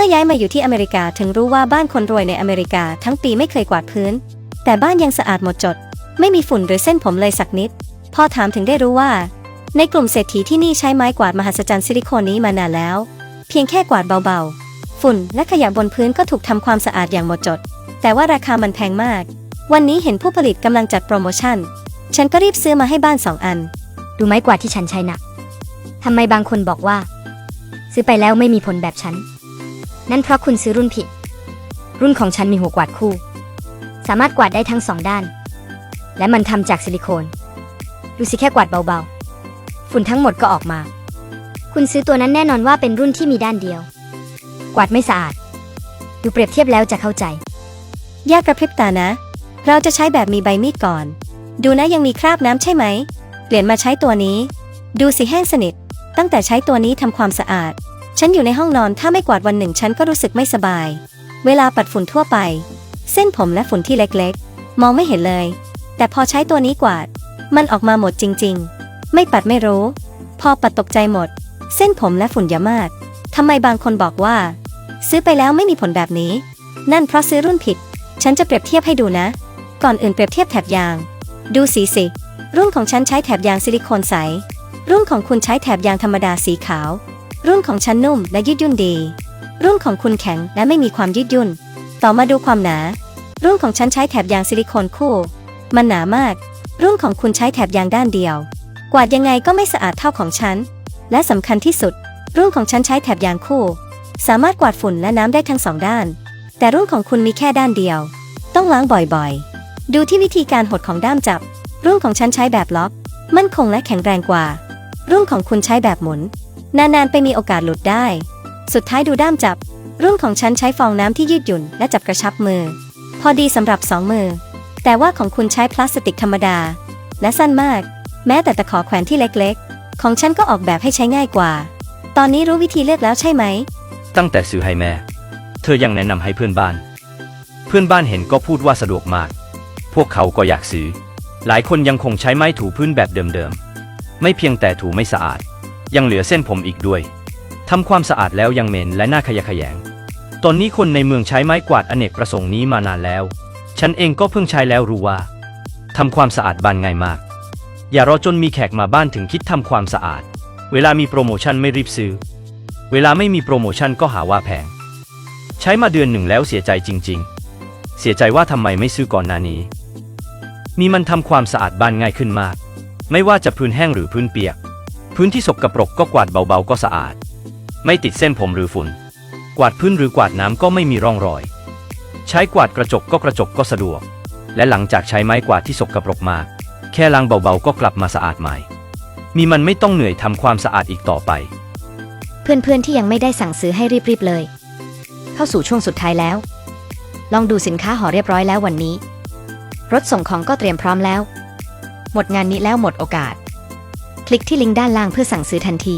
มื่อย้ายมาอยู่ที่อเมริกาถึงรู้ว่าบ้านคนรวยในอเมริกาทั้งปีไม่เคยกวาดพื้น แต่บ้านยังสะอาดหมดจด ไม่มีฝุ่นหรือเส้นผมเลยสักนิด พอถามถึงได้รู้ว่า ในกลุ่มเศรษฐีที่นี่ใช้ไม้กวาดมหัศจรรย์ซิลิโคนนี้มานานแล้ว เพียงแค่กวาดเบาๆ ฝุ่นและขยะบนพื้นก็ถูกทำความสะอาดอย่างหมดจด แต่ว่าราคามันแพงมาก วันนี้เห็นผู้ผลิตกำลังจัดโปรโมชั่น ฉันก็รีบซื้อมาให้บ้านสองอัน ดูไม้กวาดที่ฉันใช้นะทำไมบางคนบอกว่า ซื้อไปแล้วไม่มีผลแบบฉัน นั่นเพราะคุณซื้อรุ่นผิด รุ่นของฉันมีหัวกวาดคู่ สามารถกวาดได้ทั้งสองด้าน และมันทำจากซิลิโคน ดูสิแค่กวาดเบาๆ ฝุ่นทั้งหมดก็ออกมา คุณซื้อตัวนั้นแน่นอนว่าเป็นรุ่นที่มีด้านเดียว กวาดไม่สะอาด ดูเปรียบเทียบแล้วจะเข้าใจ แยกกระพริบตานะ เราจะใช้แบบมีใบมีดก่อน ดูนะยังมีคราบน้ำใช่ไหม เปลี่ยนมาใช้ตัวนี้ ดูสิแห้งสนิท ตั้งแต่ใช้ตัวนี้ทำความสะอาด ฉันอยู่ในห้องนอนถ้าไม่กวาดวันหนึ่งฉันก็รู้สึกไม่สบาย เวลาปัดฝุ่นทั่วไป เส้นผมและฝุ่นที่เล็กๆ มองไม่เห็นเลย แต่พอใช้ตัวนี้กวาด มันออกมาหมดจริง ๆ ไม่ปัดไม่รู้ พอปัดตกใจหมด เส้นผมและฝุ่นเยอะมากทำไมบางคนบอกว่า ซื้อไปแล้วไม่มีผลแบบนี้ นั่นเพราะซื้อรุ่นผิด ฉันจะเปรียบเทียบให้ดูนะ ก่อนอื่นเปรียบเทียบแถบยาง ดูสีสิ รุ่นของฉันใช้แถบยางซิลิโคนใส รุ่นของคุณใช้แถบยางธรรมดาสีขาว รุ่นของฉันนุ่มและยืดยุ่นดี รุ่นของคุณแข็งและไม่มีความยืดยุ่น ต่อมาดูความหนา รุ่นของฉันใช้แถบยางซิลิโคนคู่ มันหนามาก รุ่นของคุณใช้แถบยางด้านเดียว กวาดยังไงก็ไม่สะอาดเท่าของฉัน และสำคัญที่สุด รุ่นของฉันใช้แถบยางคู่ สามารถกวาดฝุ่นและน้ำได้ทั้งสองด้าน แต่รุ่นของคุณมีแค่ด้านเดียว ต้องล้างบ่อยๆ ดูที่วิธีการหดของด้ามจับ รุ่นของฉันใช้แบบล็อก มั่นคงและแข็งแรงกว่า รุ่นของคุณใช้แบบหมุน นานๆไปมีโอกาสหลุดได้ สุดท้ายดูด้ามจับ รุ่นของฉันใช้ฟองน้ำที่ยืดหยุ่นและจับกระชับมือ พอดีสำหรับสองมือ แต่ว่าของคุณใช้พลาสติกธรรมดา และสั้นมาก แม้แต่ตะขอแขวนที่เล็กๆ ของฉันก็ออกแบบให้ใช้ง่ายกว่า ตอนนี้รู้วิธีเลือกแล้วใช่ไหม ตั้งแต่ซื้อให้แม่ เธอยังแนะนำให้เพื่อนบ้าน เพื่อนบ้านเห็นก็พูดว่าสะดวกมาก พวกเขาก็อยากซื้อ หลายคนยังคงใช้ไม้ถูพื้นแบบเดิมๆ ไม่เพียงแต่ถูไม่สะอาด ยังเหลือเส้นผมอีกด้วยทำความสะอาดแล้วยังเหม็นและน่าขยะแขยง ตอนนี้คนในเมืองใช้ไม้กวาดอเนกประสงค์นี้มานานแล้ว ฉันเองก็เพิ่งใช้แล้วรู้ว่าทำความสะอาดบ้านง่ายมาก อย่ารอจนมีแขกมาบ้านถึงคิดทำความสะอาด เวลามีโปรโมชั่นไม่รีบซื้อ เวลาไม่มีโปรโมชั่นก็หาว่าแพง ใช้มาเดือนหนึ่งแล้วเสียใจจริง ๆ เสียใจว่าทำไมไม่ซื้อก่อนหน้านี้ มีมันทำความสะอาดบ้านง่ายขึ้นมาก ไม่ว่าจะพื้นแห้งหรือพื้นเปียก พื้นที่สกปรกก็กวาดเบาๆก็สะอาด ไม่ติดเส้นผมหรือฝุ่น กวาดพื้นหรือกวาดน้ำก็ไม่มีร่องรอย ใช้กวาดกระจกก็กระจกก็สะดวก และหลังจากใช้ไม้กวาดที่สกปรกมาก แค่ล้างเบาๆก็กลับมาสะอาดใหม่ มีมันไม่ต้องเหนื่อยทำความสะอาดอีกต่อไป เพื่อนๆที่ยังไม่ได้สั่งซื้อให้รีบๆเลย เข้าสู่ช่วงสุดท้ายแล้ว ลองดูสินค้าห่อเรียบร้อยแล้ววันนี้ รถส่งของก็เตรียมพร้อมแล้ว หมดงานนี้แล้วหมดโอกาส ลิกที่ลิงก์ด้านล่างเพื่อสั่งซื้อทันที